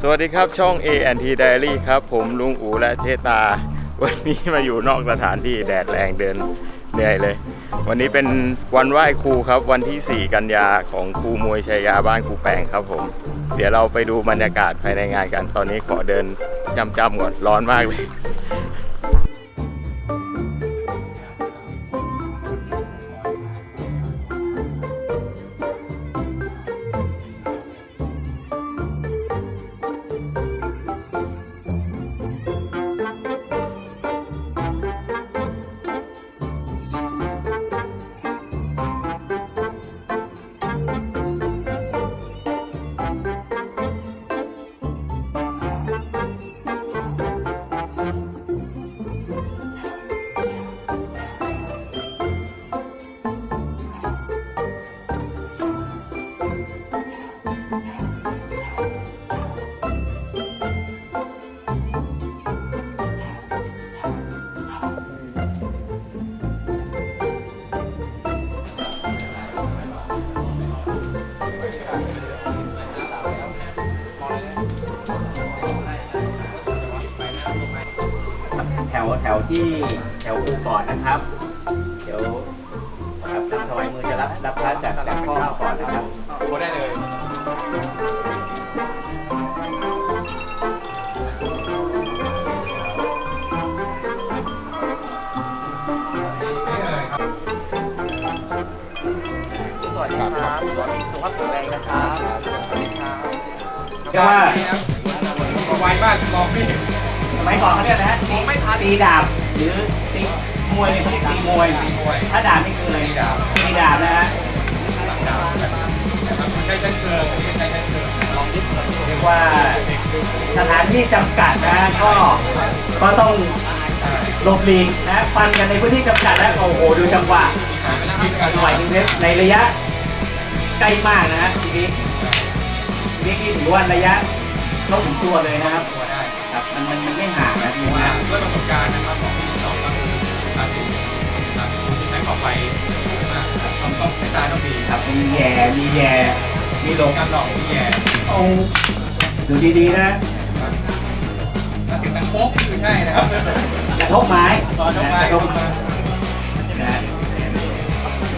สวัสดีครับช่อง A&T Diary ครับ ผมลุงอูและเชตา วันนี้มาอยู่นอกสถานที่แดดแรงเดินเหนื่อยเลย วันนี้เป็นวันไหว้ครูครับ วันที่ 4 กันยาของครูมวยชัยยาบ้านครูแปงครับผม เดี๋ยวเราไปดูบรรยากาศภายในงานกัน ตอนนี้ขอเดินจำๆก่อนร้อนมากเลย ที่แถวอูก่อนนะครับ เดี๋ยวครับทางถวายมือจะรับรับพระจากจากพ่อก่อนนะครับโอ้ได้เลยสวัสดีครับสวัสดีสุภาพแข็งแรงนะครับสวัสดีครับยอดนี่ครับไวมากลองพี่สมัยก่อนเขาเรียกนะฮะ ตีไม่ทันตีดาบหรือตีมวยเนี่ยเขาเรียกตีมวย ตีมวยถ้าดาบนี่คืออะไรตีดาบ ตีดาบนะฮะหลังดาวนะครับใช้ชั้นเชิงใช้ชั้นเชิงลองดิเรียกว่าสถานที่จำกัดนะก็ก็ต้องหลบหลีกนะฟันกันในพื้นที่จำกัดแล้วโอ้โหดูจังหวะยิงกันไหวหนึ่งเมตรในระยะใกล้มากนะฮะทีนี้ทีนี้ที่ถือว่าระยะเข้าถึงตัวเลยนะครับตัวได้ ครับ มันมันมันไม่ห่างนะทีนี้นะด้วยประสบการณ์นะครับของพี่สองก็คือการถูกการถูกที่ใช้ขอบไฟมากต้องต้องใช้ตาต้องดีครับมีแย่มีแย่มีหลงการหลอกที่แย่โอ้ดูดีๆนะถ้าถึงดังโป๊กนี่คือใช่นะครับกระทบไม้ตอนน้องไม้กระทเข้าบมานะ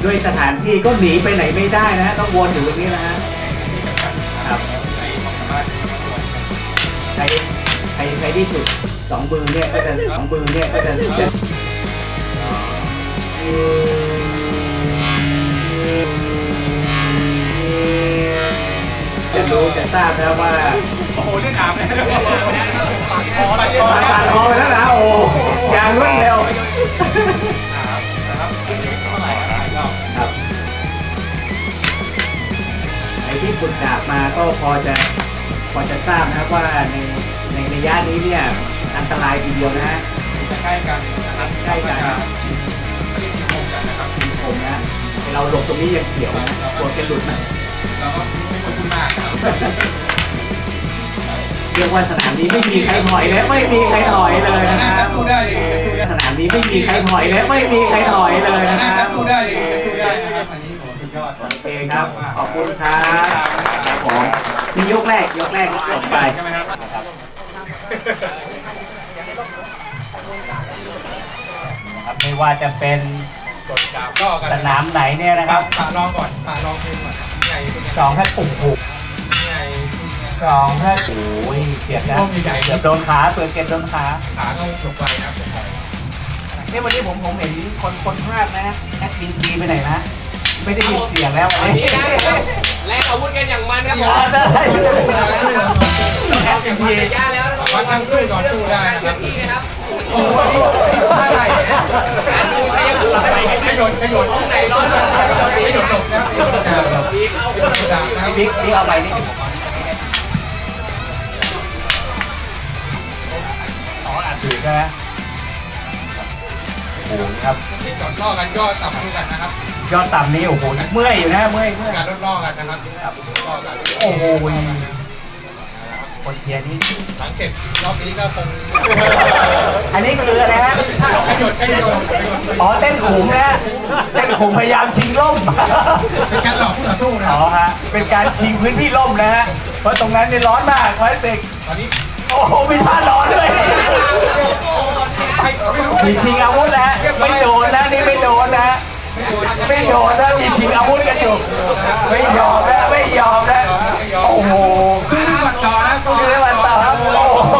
ด้วยสถานที่ก็หนีไปไหนไม่ได้นะต้องวนอยู่ตรงนี้นะฮะครับใน ความสามารถใครใครใครที่สุดสองมือเนี่ยก็จะสองมือเนี่ยก็จะจะจะรู้จะทราบนะว่าโอ้โหเล่นอาบเลยปากคอปากคอปาดคอไปแล้วนะโอ้อย่างรวดเร็วนะครับคุณนี้เท่าไหร่หลายรอบครับไอ้ที่ฝึกดาบมาก็พอจะพอจะทราบนะครับว่าใน ในระยะนี้เนี่ยอันตรายทีเดียวนะฮะจะใกล้กันนะครับใกล้กันไม่ได้ทิ้งกันนะครับผมนะเราหลบตรงนี้ยังเขียวนะกลัวจะหลุดนะเราก็ไม่ควรพูดมากนะครับเรียกว่าสนามนี้ไม่มีใครถอยเลยไม่มีใครถอยเลยนะครับสู้ได้ดิสู้ได้สนามนี้ไม่มีใครถอยเลยไม่มีใครถอยเลยนะคน่ารับสู้ได้ดิสู้ได้นะครับอันนี้โหสุดยอดโอเคครับขอบคุณครับครับผมมียกแรกยกแรกก็จบไปใช่ไหมครับ นะครับนะครับไม่ว่าจะเป็นกดกราบก็กันสนามไหนเนี่ยนะครับป่าลองก่อนป่าลองเพลงก่อนใหญ่เป็นไงสองแค่ปุ่มผูกใหญ่สองแค่โอ้ยเสียบนะเสียบโดนขาเปลือกเกล็ดโดนขาขาก็หลบไปนะหลบไปเนี่ยวันนี้ผมผมเห็นคนคนภาคนะแอดมินจีไปไหนนะ ไม่ได้ยินเสียงแล้ววันนี้ได้ครับแลกอาวุธกันอย่างมันครับผมได้แอดกันมาแต่ย่าแล้วนะครับวัดนั่งสู้ก่อนสู้ได้เจ้าที่นะครับโอ้โหนี่ท่าไหนเนี่ยการดูใครยังดูใครไม่โดนไม่โดนไหนร้อนไม่โดนหลบนะไม่โดนดาวหลบดีเข้าไม่โดนดาวนะบิ๊กบิ๊กเอาไปนี่อ๋ออ่านถูกใช่ไหมโอ้โหครับที่จอดล่อกันย่อต่ำดูกันนะครับ ยอดต่ำนี้โอ้โหเมื่อยอยู่นะเมื่อยเมื่อยการลดล่อกันนะครับล่อกันโอ้โหคนเชียร์นี่หลังเสร็จรอบนี้ก็คงอันนี้คืออะไรฮะขยดขยดขยดอ๋อเต้นขุมนะฮะเต้นขุมพยายามชิงล่มเป็นการหลอกคู่ต่อสู้นะอ๋อฮะเป็นการชิงพื้นที่ล่มนะฮะเพราะตรงนั้นนี่ร้อนมากคลาสสิกตอนนี้โอ้โหมีท่าร้อนด้วยไปไม่รู้มีชิงอาวุธนะไม่โดนนะนี่ไม่โดนนะ ไม่โดนนะมีชิงอาวุธกันอยู่ไม่ยอมนะไม่ยอมนะโอ้โหขึ้นที่วันต่อนะตัวคือวันต่อครับโอ้โห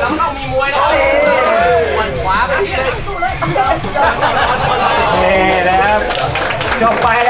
แล้วต้องมีมวยนะมันขวาไปทีนึงนี่นะครับจบไปแล้ว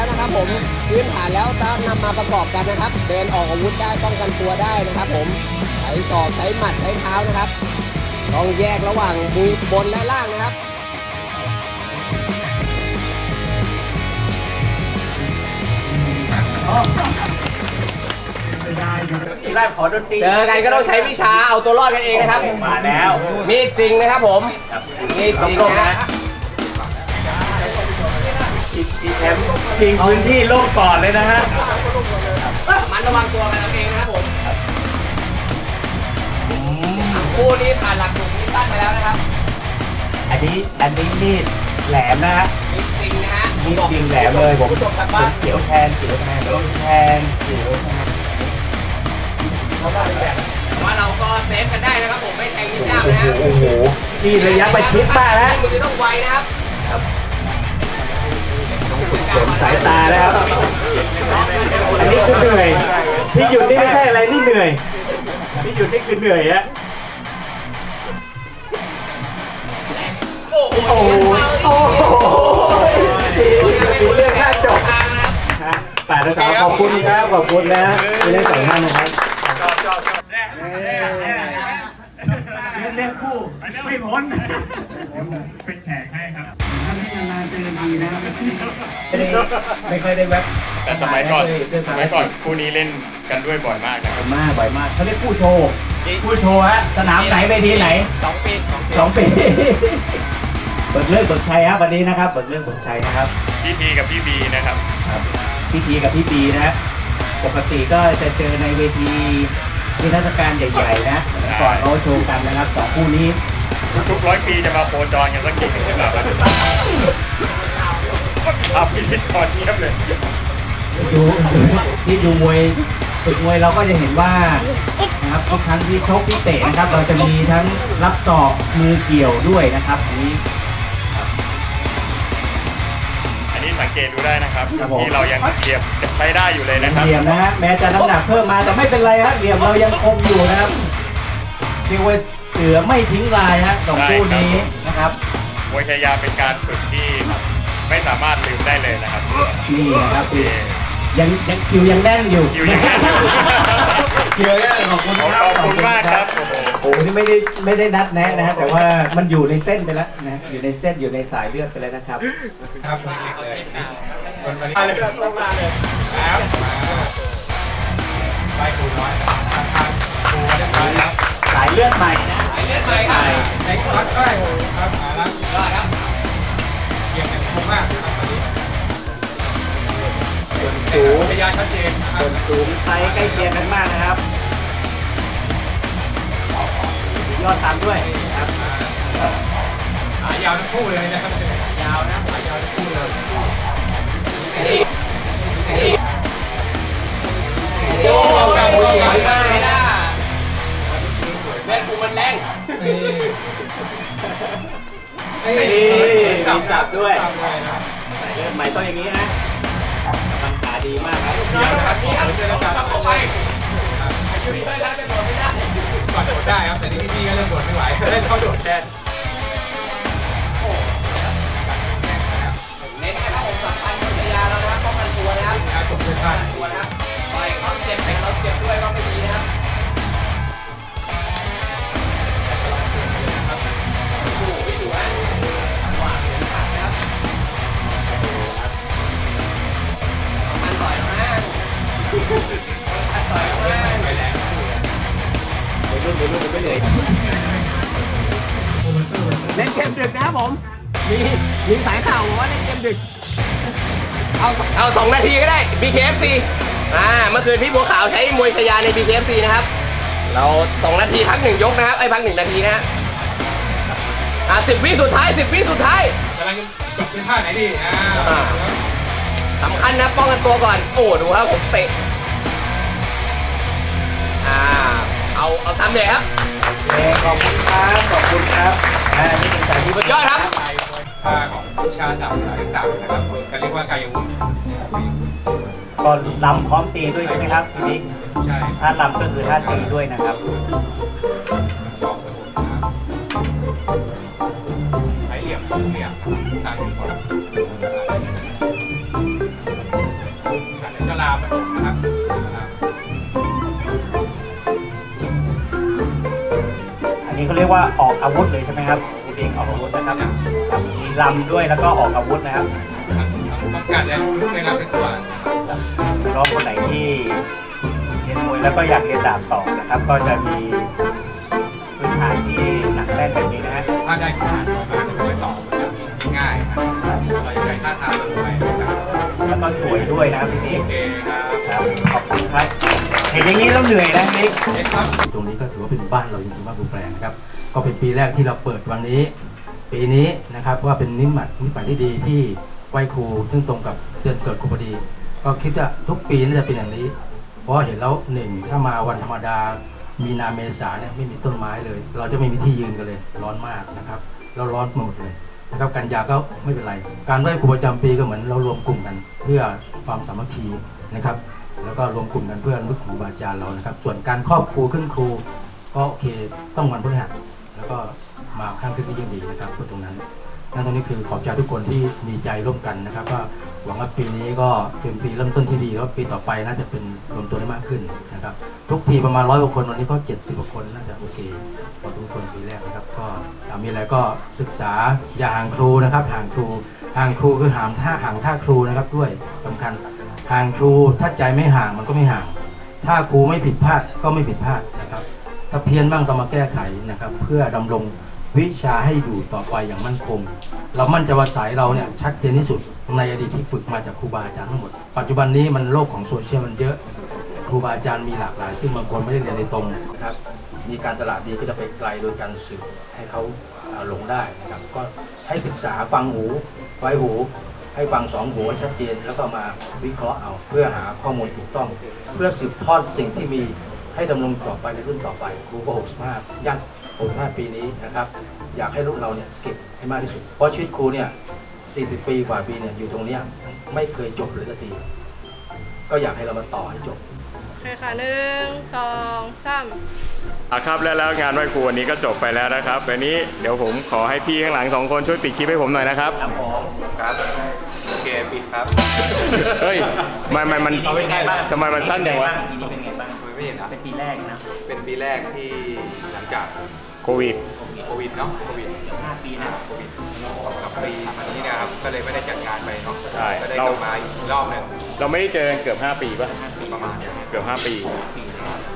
แล้วนะครับผมพื้นฐานแล้วจะนำมาประกอบกันนะครับ เดินออกอาวุธได้ป้องกันตัวได้นะครับ ผมใช้ศอกใช้หมัดใช้เท้านะครับต้องแยกระหว่างมือบนและล่างนะครับทีแรกขอดนตรีเจอกันก็ต้องใช้วิชาเอาตัวรอดกันเองนะครับ มาแล้วมีดจริงนะครับผมมีดจริงนะ แชมป์ชิงพื้นที่โลกก่อนเลยนะฮะ มันระวังตัวกันเอาเองนะครับผมทั้งคู่นี้ผ่านหลักสูตรนี้ตั้งไปแล้วนะครับอันนี้อันนี้มีดแหลมนะฮะมีดจริงนะฮะมีดจริงแหลมเลยผมผู้ชมทางผบ้านมเสียวแทนเสียวแทนแทนเสียวแทนแต่ว่าเราก็เซฟกันได้นะครับผมไม่แทงนิ้วด้ามนะฮะโอ้โหนี่ระยะประชิดมากนะมือต้องไวนะครับ เสริมสายตาแล้วอันนี้คือเหนื่อย ที่หยุดนี่ไม่ใช่อะไรนี่เหนื่อย ที่หยุดนี่คือเหนื่อยอะโอ้โหโอ้โหเรื่องน่าจบนะฮะแต่ละสาวขอบคุณครับขอบคุณนะที่ได้สองท่านนะครับเล่นคู่ไม่พ้นเป็นแขกให้านๆเจอดีนะไม่ค่อยได้แวบแต่สมัยก่อนเดิสมัยก่อนคู่นี้เล่นกันด้วยบ่อยมากนะครับมากบ่อยมากเขาเรียกคู่โชว์คู่โชว์ฮะสนามไหนเวทีไหนสองปีสองปีสองปีเบิกเลิกเบิกชัยครับวันนี้นะครับเบิกเลิกเบิกชัยนะครับพี่พีกับพี่บีนะครับครับพี่ทีกับพี่ปีนะปกติก็จะเจอในเวทีนิทรรศการใหญ่ๆนะก่อนเขาโชว์กันนะครับสองคู่นี้ทุกๆร้อยปีจะมาโคจรกันสักทีหนึงหรือเปล่าครับ ครับพิธีกรเงียบเลยดูที่ดูมวยฝึกมวยเราก็จะเห็นว่านะครับทุกครั้งที่ชกที่เตะนะครับ เราจะมีทั้งรับศอกมือเกี่ยวด้วยนะครับอันนี้ อันนี้สังเกตดูได้นะครับ ครับผม ที่เรายังเหยียบใช้ได้อยู่เลยนะครับ เหลี่ยมนะฮะแม้จะน้ำหนักเพิ่มมาแต่ไม่เป็นไรฮะเหลี่ยมเรายังคงอยู่นะครับเรียกว่าเสือไม่ทิ้งลายฮะสองคู่นี้นะครับมวยชายาเป็นการฝึกที่ ไม่สามารถลืมได้เลยนะครับนี่นะครับคือยังยังคิวยังแน่นอยู่คิวยังแน่นอยู่คิวยังแน่นขอบคุณครับขอบคุณมากครับโอ้โหโอ้โหนี่ไม่ได้ไม่ได้นัดแนะนะฮะแต่ว่ามันอยู่ในเส้นไปแล้วนะอยู่ในเส้นอยู่ในสายเลือดไปแล้วนะครับ ครับเลยคนวันนี้มาเลยมาเลยครับมาไปครูน้อยนะครับทางครูเรียบร้อยแล้วสายเลือดใหม่นะไปเลือดใหม่ครับไอ้รักได้ครับมาแล้วยอดครับ เกี่ยงกันคมมากนะครับตอนนี้ส่วนสูงพยานชัดเจนนะครับส่วนสูงไซส์ใกล้เคียงกันมากนะครับ ยอดตามด้วยครับขายาวทั้งคู่เลยนะครับ จับจับด้วยสายเลือดใหม่ต้องอย่างนี้นะทำขาดีมากครับเดี๋ยวนะครับพี่เอาเจรจาเข้าไปอยู่ที่เพื่อนรักจะโดดไม่ได้ก่อนโดดได้ครับ แต่นี่พี่ก็เริ่มโดดไม่ไหวเล่นเข้าโดดแทนเน้นนะครับผมสัมพันธ์กับยาแล้วนะครับป้องกันตัวนะครับนะจบด้วยกันตัวนะครับต่อยเขาเจ็บแต่เราเจ็บด้วยก็ไม่ เลยเล่นเกมดึกนะครับผม มีมีสายข่าวบอกว่าเล่นเกมดึก เอาเอาสองนาทีก็ได้ BKFC อ่าเมื่อคืนพี่บัวขาวใช้มวยชายาใน BKFC นะครับ เราสองนาทีพักหนึ่งยกนะครับไอ้พักหนึ่งนาทีนะฮะอ่าสิบวิสุดท้ายสิบวิสุดท้ายกำลังจบเป็นท่าไหนดีอ่าอ่าสำคัญนะป้องกันตัวก่อน โอ้ดูครับผมเตะอ่า เอาเอาตามเลยครับเอ่อขอบคุณครับ ขอบคุณครับอ่านี่เป็นสายที่สุดยอดครับท่าของวิชาดาบสายดาบนะครับก็เรียกว่ากายวุฒิก็ลำพร้อมตีด้วยใช่ไหมครับพี่บิ๊กใช่ถ้าลำก็คือท่าตีด้วยนะครับ สองสมุนนะครับใช้เหลี่ยมสองเหลี่ยมทางนี้ก่อ รียกว่าออกอาวุธเลยใช่ไหมครับพี่บิ๊กออกอาวุธนะครับครับมีลำด้วยแล้วก็ออกอาวุธนะครับป้องกันและลุกในรับในตัวนะครับน้องคนไหนที่เรียนมวยแล้วก็อยากเรียนดาบต่อนะครับ ก็จะมีพื้นฐานที่หนักแน่นแบบนี้นะฮะถ้าได้ผ่านมาจะไปต่อมันจะง่ายนะครับเราจะใช้ท่าทางด้วยนะครับแล้วก็สวยด้วยนะครับพี่บิ๊โอเคครับขอบคุณครับ เห็นอย่างนี้แล้วเหนื่อยนะพี่บิ๊กเอ็กครับตรงนี้ก็ถือว่าเป็นบ้านเราจริงๆบ้านคุณแปลงนะครับ ก็เป็นปีแรกที่เราเปิดวันนี้ ปีนี้นะครับว่าเป็นนิมิตนิมิตที่ดีที่ไหว้ครูซึ่งตรงกับเดือนเกิดครูพอดี ก็คิดว่าทุกปีน่าจะเป็นอย่างนี้ เพราะเห็นแล้วหนึ่งถ้ามาวันธรรมดา มีนาเมษาเนี่ยไม่มีต้นไม้เลย เราจะไม่มีที่ยืนกันเลย ร้อนมากนะครับแล้วร้อนหมดเลยนะครับกันยาก็ไม่เป็นไร การไหว้ครูประจำปีก็เหมือนเรารวมกลุ่มกัน เพื่อความสามัคคีนะครับ แล้วก็รวมกลุ่มกันเพื่อนึกครูบาอาจารย์เรานะครับ ส่วนการครอบครูขึ้นครู ก็โอเคต้องวันพฤหัสแล้วก็มาข้ามขึ้นก็ยิ่งดีนะครับพูดตรงนั้นนั่นตรงนี้คือขอบใจทุกคนที่มีใจร่วมกันนะครับก็หวังว่าปีนี้ก็เป็นปีเริ่มต้นที่ดีแล้วปีต่อไปน่าจะเป็นรวมตัวได้มากขึ้นนะครับ ทุกทีประมาณร้อยกว่าคนวันนี้ก็เจ็ดสิบกว่าคนน่าจะโอเคพอทุกคนปีแรกนะครับ ก็มีอะไรก็ศึกษาอย่าห่างครูนะครับห่างครูห่างครูคือห่างท่าห่างท่าครูนะครับด้วยสำคัญ ห่างครูถ้าใจไม่ห่างมันก็ไม่ห่าง ถ้าครูไม่ผิดพลาดก็ไม่ผิดพลาดนะครับ ถ้าเพี้ยนบ้างต้องมาแก้ไขนะครับ เพื่อดำรงวิชาให้อยู่ต่อไปอย่างมั่นคง เรามั่นใจว่าสายเราเนี่ยชัดเจนที่สุดในอดีตที่ฝึกมาจากครูบาอาจารย์ทั้งหมด ปัจจุบันนี้มันโลกของโซเชียลมันเยอะ ครูบาอาจารย์มีหลากหลาย ซึ่งบางคนไม่ได้เรียนในตรงนะครับ มีการตลาดดีก็จะไปไกลโดยการสื่อให้เขาอ่าหลงได้นะครับ ก็ให้ศึกษาฟังหูไว้หู ให้ฟังสองหูให้ชัดเจนแล้วก็มาวิเคราะห์เอา เพื่อหาข้อมูลถูกต้อง เพื่อสืบทอดสิ่งที่มีให้ดำรงต่อไปในรุ่นต่อไปครูก็65ย่าง65 ปีนี้นะครับ อยากให้ลูกเราเนี่ยเก็บให้มากที่สุด เพราะชีวิตครูเนี่ย 40 ปีกว่าปีเนี่ยอยู่ตรงเนี้ยไม่เคยจบเลยสักทีก็อยากให้เรามาต่อให้จบโอเคค่ะหนึ่งสองสามอะครับแล้วแล้วงานไหว้ครูวันนี้ก็จบไปแล้วนะครับวันนี้เดี๋ยวผมขอให้พี่ข้างหลังสองคนช่วยปิดคลิปให้ผมหน่อยนะครับ ครับผม ครับโอเคปิดครับเฮ้ยมันมันมันปีนี้เป็นไงบ้างทำไมมันสั้นจังวะปีนี้เป็นไงบ้าง ไม่เห็นนะเป็นปีแรกนะเป็นปีแรกที่หลังจากโควิดโควิดเนาะโควิดห้าปีนะโควิดกับปีนี้นะครับก็เลยไม่ได้จัดงานไปเนาะใช่ก็ได้เรากลับมาอีกรอบหนึ่งเราไม่ได้เจอกันเกือบ 5 ปีป่ะ ประมาณอย่างนี้เกือบ 5 ปี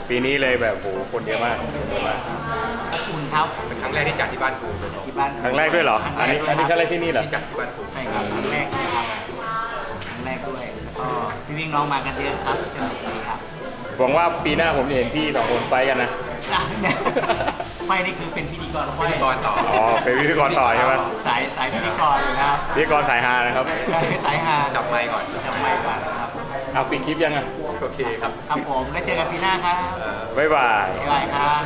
ปีนี้เลยแบบโหคนเยอะมากคนเยอะมากอุ่นครับเป็นครั้งแรกที่จัดที่บ้านครูเลยที่บ้านครั้งแรกด้วยเหรอ อันนี้อันนี้ครั้งแรกที่นี่เหรอ ที่จัดที่บ้านครูใช่ครับครั้งแรกนะครับ พี่วิ่งน้องมากันเยอะครับสนุกดีครับหวังว่าปีหน้าผมจะเห็นพี่สองคนไฟท์กันนะ ไม่นี่คือเป็นพิธีกรพิธีกรต่ออ๋อเป็นพิธีกรต่อใช่ไหมสายสายพิธีกรอยู่นะครับพิธีกรสายฮานะครับใช่สายฮาจับไมค์ก่อนจำไม่ก่อนนะครับเอาปิดคลิปยังอะโอเคครับครับผมแล้วเจอกันปีหน้าครับเอ่อบ๊ายบายบ๊ายบายครับ